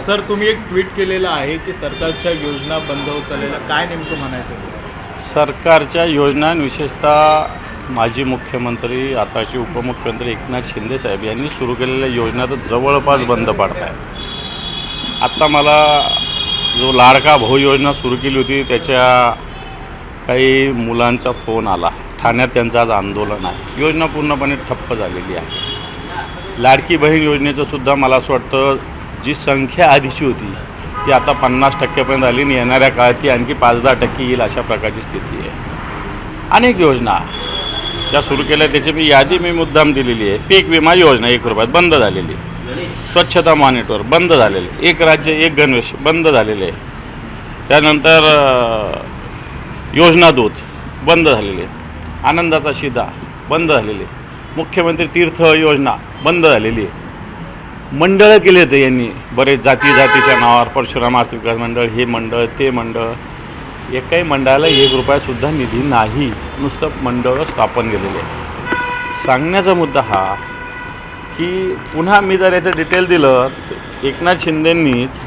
Sir तुम्ही एक tweet केलेलं आहे की सरकारच्या योजना बंद होत चाललेल्या काय नेमकं म्हणायचं? सरकारच्या योजना विशेषतः माजी मुख्यमंत्री आताचे उपमुख्यमंत्री एकनाथ शिंदे साहेब यांनी सुरू केलेल्या योजना तर जवळपास बंद पाडत आहेत आत्ता मला जो लाडका भाऊ योजना सुरू केली होती त्याच्या काही मुलांचा फोन आला. ठाण्यात त्यांचं आज आंदोलन आहे. योजना पूर्णपणे ठप्प झालेली आहे. लाडकी बहीण योजनेचं सुद्धा मला असं वाटतं जी संख्या आधीची होती ती आता पन्नास टक्क्यापर्यंत आली आणि येणाऱ्या काळात ती आणखी पाच दहा टक्के येईल अशा प्रकारची स्थिती आहे. अनेक योजना ज्या सुरू केल्या त्याची मी यादी मी मुद्दाम दिलेली आहे. पीक विमा योजना एक रुपयात बंद झालेली स्वच्छता मॉनिटर बंद झालेले एक राज्य एक गणवेश बंद झालेले आहे. त्यानंतर योजना दूत बंद झालेले आनंदाचा शिदा बंद झालेले मुख्यमंत्री तीर्थ योजना बंद झालेली आहे. मंडळं केले होते यांनी. बरेच जाती जातीच्या नावावर परशुराम आर्थिक विकास मंडळ हे मंडळ ते मंडळ. एकाही मंडळाला एक रुपयासुद्धा निधी नाही. नुसतं मंडळं स्थापन केलेले आहे. सांगण्याचा मुद्दा हा की पुन्हा मी जर याचं डिटेल दिलं तर एकनाथ शिंदेंनीच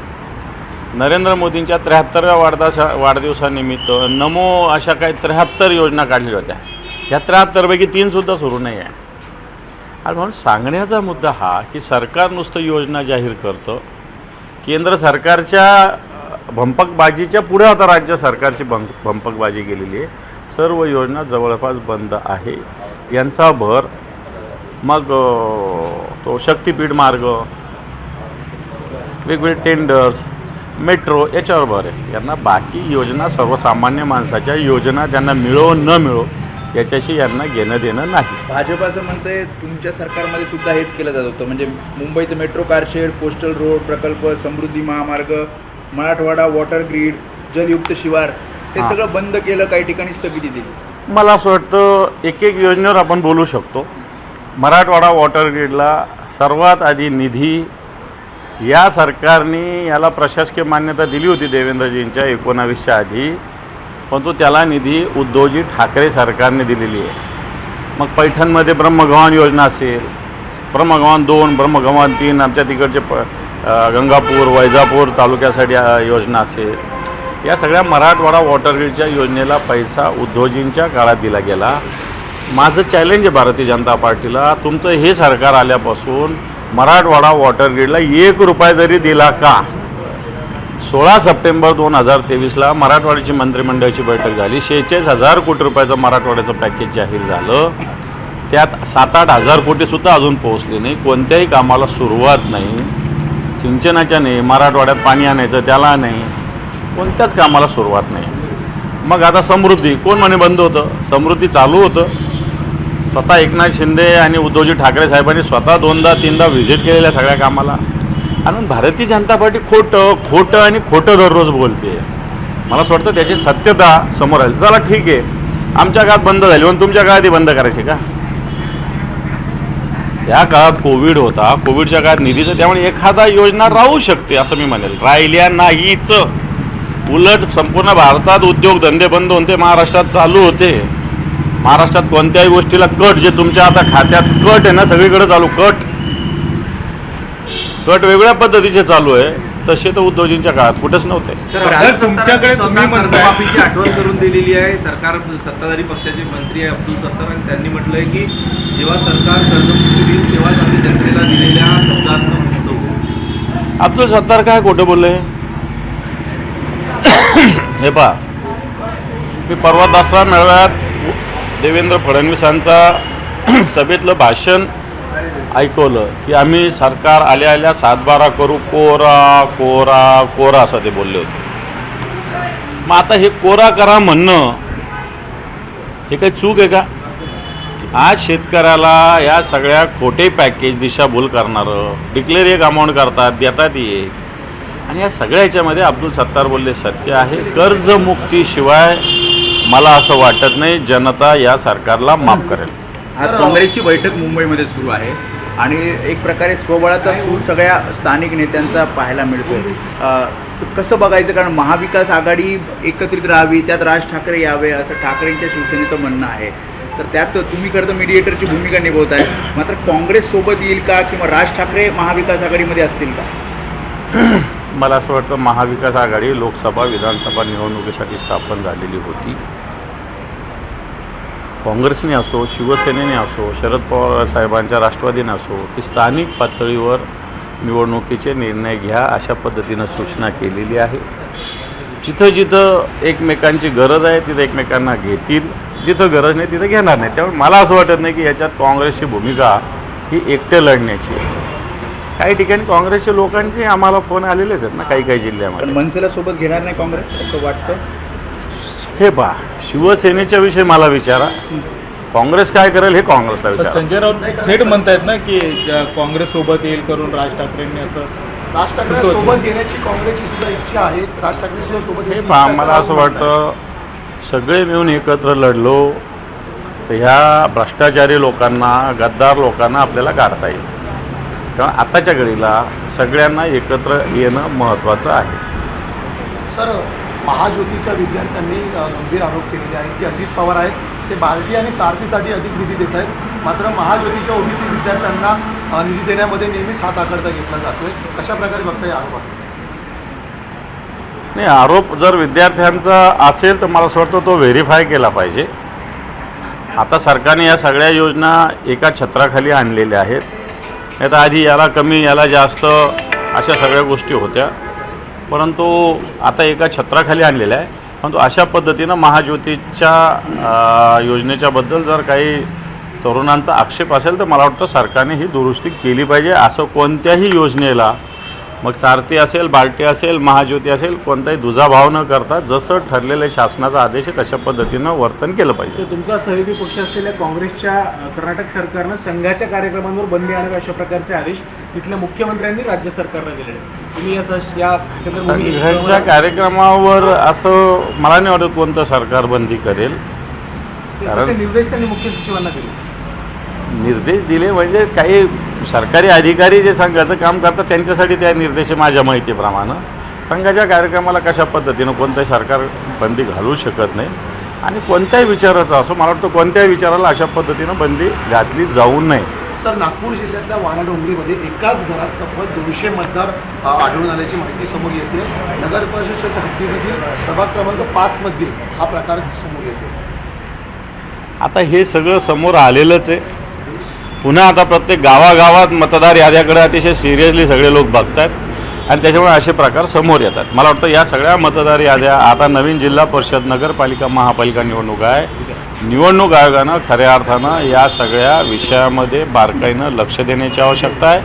नरेंद्र मोदींच्या त्र्याहत्तरव्या वाढदासा वाढदिवसानिमित्त नमो अशा काही त्र्याहत्तर योजना काढलेल्या होत्या. ह्या त्र्याहत्तरपैकी तीनसुद्धा सुरू नाही आहे आणि म्हणून सांगण्याचा मुद्दा हा की सरकार नुसतं योजना जाहीर करतं. केंद्र सरकारच्या भंपकबाजीच्या पुढे आता राज्य सरकारची भं भंपकबाजी गेलेली आहे. सर्व योजना जवळपास बंद आहे. यांचा भर मग तो शक्तिपीठ मार्ग वेगवेगळे टेंडर्स मेट्रो याच्यावर भर आहे. यांना बाकी योजना सर्वसामान्य माणसाच्या योजना त्यांना मिळो न मिळो याच्याशी यांना घेणं देणं नाही. भाजप असं म्हणतंय तुमच्या सरकारमध्ये सुद्धा हेच केलं जात होतं. म्हणजे मुंबईचं मेट्रो कारशेड कोस्टल रोड प्रकल्प समृद्धी महामार्ग मराठवाडा वॉटर ग्रीड जलयुक्त शिवार हे हां. सगळं बंद केलं काही ठिकाणी स्थगिती दिली. मला असं वाटतं एक एक योजनेवर आपण बोलू शकतो. मराठवाडा वॉटर ग्रीडला सर्वात आधी निधी या सरकारने याला प्रशासकीय मान्यता दिली होती देवेंद्रजींच्या एकोणावीसच्या आधी. परंतु त्याला निधी उद्धवजी ठाकरे सरकारने दिलेली आहे. मग पैठणमध्ये ब्रह्मगव्हाण योजना असेल ब्रह्मगव्हाण दोन ब्रह्मगव्हाण तीन आमच्या तिकडचे प गंगापूर वैजापूर तालुक्यासाठी योजना असेल. या सगळ्या मराठवाडा वॉटर ग्रीडच्या योजनेला पैसा उद्धवजींच्या काळात दिला गेला. माझं चॅलेंज आहे भारतीय जनता पार्टीला तुमचं हे सरकार आल्यापासून मराठवाडा वॉटर ग्रीडला एक रुपया जरी दिला का सोळा सप्टेंबर दोन हजार तेवीसला मराठवाड्याची मंत्रिमंडळाची बैठक झाली. शेहेचाळीस हजार कोटी रुपयाचं मराठवाड्याचं पॅकेज जाहीर झालं. त्यात सात आठ हजार कोटीसुद्धा अजून पोहोचली नाही. कोणत्याही कामाला सुरुवात नाही. सिंचनाच्या नाही मराठवाड्यात पाणी आणायचं त्याला नाही. कोणत्याच कामाला सुरुवात नाही. मग आता समृद्धी कोण म्हणे बंद होतं? समृद्धी चालू होतं. स्वतः एकनाथ शिंदे आणि उद्धवजी ठाकरे साहेबांनी स्वतः दोनदा तीनदा व्हिजिट केलेल्या सगळ्या कामाला. आणि भारतीय जनता पार्टी खोटं खोटं आणि खोटं दररोज बोलते. मला असं वाटतं त्याची सत्यता समोर आली. चला ठीक आहे. आमच्या काळात बंद झाली. पण तुमच्या काळात बंद करायची का? त्या काळात कोविड होता. कोविडच्या काळात निधीचं त्यामुळे एखादा योजना राहू शकते असं मी म्हणेल. राहिल्या नाहीच. उलट संपूर्ण भारतात उद्योगधंदे बंद होते महाराष्ट्रात चालू होते. महाराष्ट्रात कोणत्याही गोष्टीला कट जे तुमच्या आता खात्यात कट आहे ना सगळीकडे चालू. कट. कट वेगळ्या पद्धतीचे चालू आहे. तसे तर उद्योजींच्या काळात कुठेच नव्हते. तुमच्याकडे कर्जमाफीची आठवण करून दिलेली आहे. सरकार सत्ताधारी पक्षाचे मंत्री आहे अब्दुल सत्तार आणि त्यांनी म्हटलंय की जेव्हा सरकार कर्जमुक्ती देईल तेव्हाच आम्ही जनतेला दिलेल्या शब्दात अब्दुल सत्तार काय खोटं बोलले? हे पहा. मी परवा दसरा मेळाव्यात देवेंद्र फडणवीसांचा सभेतलं भाषण ऐकवलं की आम्ही सरकार आल्या आल्या सातबारा करू कोरा कोरा कोरा असं ते बोलले होते. मग आता हे कोरा करा म्हणणं हे काही चूक आहे का? आज शेतकऱ्याला या सगळ्या खोटे पॅकेज दिशाभूल करणारं डिक्लेअर एक अमाऊंट करतात देतात एक. आणि या सगळ्या याच्यामध्ये अब्दुल सत्तार बोलले सत्य आहे. कर्जमुक्तीशिवाय मला असं वाटत नाही जनता या सरकारला माफ करेल. आज काँग्रेसची बैठक मुंबईमध्ये सुरू आहे. आणि एक प्रकारे स्वबळाचा सूर सगळ्या स्थानिक नेत्यांचा पाहायला मिळतोय. कसं बघायचं? कारण महाविकास आघाडी एकत्रित राहावी त्यात राज ठाकरे यावे असं ठाकरेंच्या शिवसेनेचं म्हणणं आहे. तर त्यात तुम्ही खरं तर मीडिएटरची भूमिका निभवत आहे मात्र काँग्रेस सोबत येईल का किंवा राज ठाकरे महाविकास आघाडीमध्ये असतील का? मला असं वाटतं महाविकास आघाडी लोकसभा विधानसभा निवडणुकीसाठी स्थापन झालेली होती. काँग्रेसने असो शिवसेनेने असो शरद पवार साहेबांच्या राष्ट्रवादीने असो की स्थानिक पातळीवर निवडणुकीचे निर्णय घ्या अशा पद्धतीनं सूचना केलेली आहे. जिथं जिथं एकमेकांची गरज आहे तिथं एकमेकांना घेतील. जिथं गरज नाही तिथं घेणार नाही. त्यामुळे मला असं वाटत नाही की याच्यात काँग्रेसची भूमिका ही एकटे लढण्याची आहे. काही ठिकाणी काँग्रेसच्या लोकांचे आम्हाला फोन आलेलेच आहेत ना काही काही जिल्ह्यामध्ये. मनसेला सोबत घेणार नाही काँग्रेस असं वाटतं? हे पहा शिवसेनेच्या विषयी मला विचारा. काँग्रेस काय करेल हे काँग्रेसला तर विचारा. संजय राऊत थेट म्हणतायत ना की ज- काँग्रेस सोबत येईल करून राज ठाकरेंनी असं राज ठाकरे. सोबत येण्याची काँग्रेसची सुद्धा इच्छा आहे. राज ठाकरे सुद्धा सोबत हे येण्याची पहा इच्छा मला असं वाटतं सगळे मिळून एकत्र लढलो तर ह्या भ्रष्टाचारी लोकांना गद्दार लोकांना आपल्याला काढता येईल. तेव्हा आताच्या घडीला सगळ्यांना एकत्र येणं महत्त्वाचं आहे. सर महाज्योतीच्या विद्यार्थ्यांनी गंभीर आरोप केलेले आहेत की अजित पवार आहेत. ते बार्टी आणि सारथीसाठी अधिक निधी देत आहेत. मात्र महाज्योतीच्या ओबीसी विद्यार्थ्यांना निधी देण्यामध्ये नेहमीच हात आकडता घेतला जातोय. कशा प्रकारे बघता या आरोपात? नाही आरोप जर विद्यार्थ्यांचा असेल तर मला असं वाटतं तो व्हेरीफाय केला पाहिजे. आता सरकारने या सगळ्या योजना एका छत्राखाली आणलेल्या आहेत. नाही तर आधी याला कमी याला जास्त अशा सगळ्या गोष्टी होत्या. परंतु आता एका छत्राखाली आणलेल्या आहे. परंतु अशा पद्धतीनं महाज्योतीच्या योजनेच्याबद्दल जर काही तरुणांचा आक्षेप असेल तर मला वाटतं सरकारने ही दुरुस्ती केली पाहिजे. असं कोणत्याही योजनेला मग सारथी असेल बार्टी असेल महाज्योती असेल कोणताही दुजाभाव न करता जसं ठरलेलं शासनाचा आदेश आहे तशा पद्धतीनं वर्तन केलं पाहिजे. तुमचा सहयोगी पक्ष असलेल्या काँग्रेसच्या कर्नाटक सरकारनं संघाच्या कार्यक्रमांवर बंदी आणावी अशा प्रकारचे आदेश तिथल्या मुख्यमंत्र्यांनी राज्य सरकारला दिलेले आहेत. तुम्ही सश- या संघाच्या कार्यक्रमावर असं मला नाही वाटत कोणतं सरकार बंदी करेल. निर्देश त्यांनी मुख्य सचिवांना दिले? निर्देश दिले म्हणजे काही सरकारी अधिकारी जे संघाचं काम करतात त्यांच्यासाठी त्या निर्देश माझ्या माहितीप्रमाणे. संघाच्या कार्यक्रमाला कशा पद्धतीनं कोणतंही सरकार बंदी घालू शकत नाही आणि कोणत्याही विचाराचं असो मला वाटतं कोणत्याही विचाराला अशा पद्धतीनं बंदी घातली जाऊ नये. सर नागपूर जिल्ह्यातल्या वाना डोंगरीमध्ये एकाच घरात तब्बल दोनशे मतदार आढळून आल्याची माहिती समोर येते. नगर परिषदेच्या हद्दीमधील प्रभाग क्रमांक पाचमध्ये हा प्रकार समोर येतो आता हे सगळं समोर आलेलंच आहे. पुन्हा आता प्रत्येक गावागावात मतदार याद्याकडे अतिशय सिरियसली सगळे लोक बघतात आणि त्याच्यामुळे असे प्रकार समोर येतात. मला वाटतं या सगळ्या मतदार याद्या आता नवीन जिल्हा परिषद नगरपालिका महापालिका निवडणूक आहे. निवडणूक आयोगानं खऱ्या अर्थानं या सगळ्या विषयामध्ये बारकाईनं लक्ष देण्याची आवश्यकता आहे.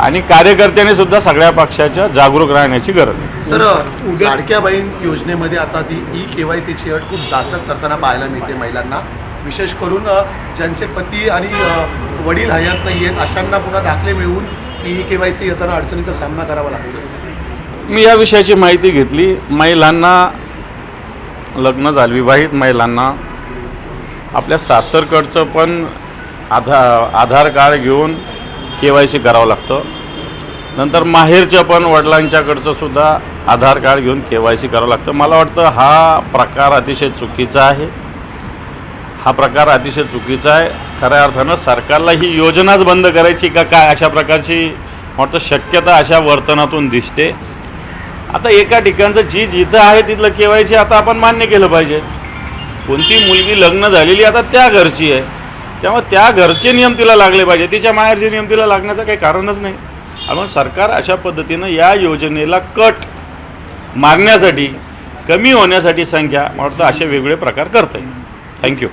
आणि कार्यकर्त्यांनी सुद्धा सगळ्या पक्षाच्या जागरूक राहण्याची गरज आहे. सर लाडक्या बहीण योजनेमध्ये आता ती ई के वाय सीची अट खूप जाचक करताना पाहायला मिळते महिलांना. विशेष करून ज्यांचे पती आणि वडील हयात नाही आहेत अशांना पुन्हा दाखले मिळवून ई के वाय सी येताना अडचणीचा सामना करावा लागतो. मी या विषयाची माहिती घेतली. महिलांना लग्न झालं विवाहित महिलांना. आपल्या सासरकडचं पण आधार आधार कार्ड घेऊन के वाय सी करावं लागतं. नंतर माहेरच्या पण वडिलांच्याकडचं सुद्धा आधार कार्ड घेऊन के वाय सी करावं लागतं. मला वाटतं हा प्रकार अतिशय चुकीचा आहे. हा प्रकार अतिशय चुकीचा आहे. खऱ्या अर्थानं सरकारला ही योजनाच बंद करायची का काय अशा प्रकारची वाटतं शक्यता अशा वर्तनातून दिसते. आता एका ठिकाणचं जी जिथं आहे तिथलं के वाय सी आता आपण मान्य केलं पाहिजे. कोणती मुलगी लग्न झालेली आता त्या घरची आहे. त्यामुळे त्या घरचे नियम तिला लागले पाहिजे. तिच्या माहेरचे नियम तिला लागण्याचं काही कारणच नाही. आपण सरकार अशा पद्धतीनं या योजनेला कट मारण्यासाठी कमी होण्यासाठी संख्या वाटतं असे वेगवेगळे प्रकार करता येईल थँक्यू.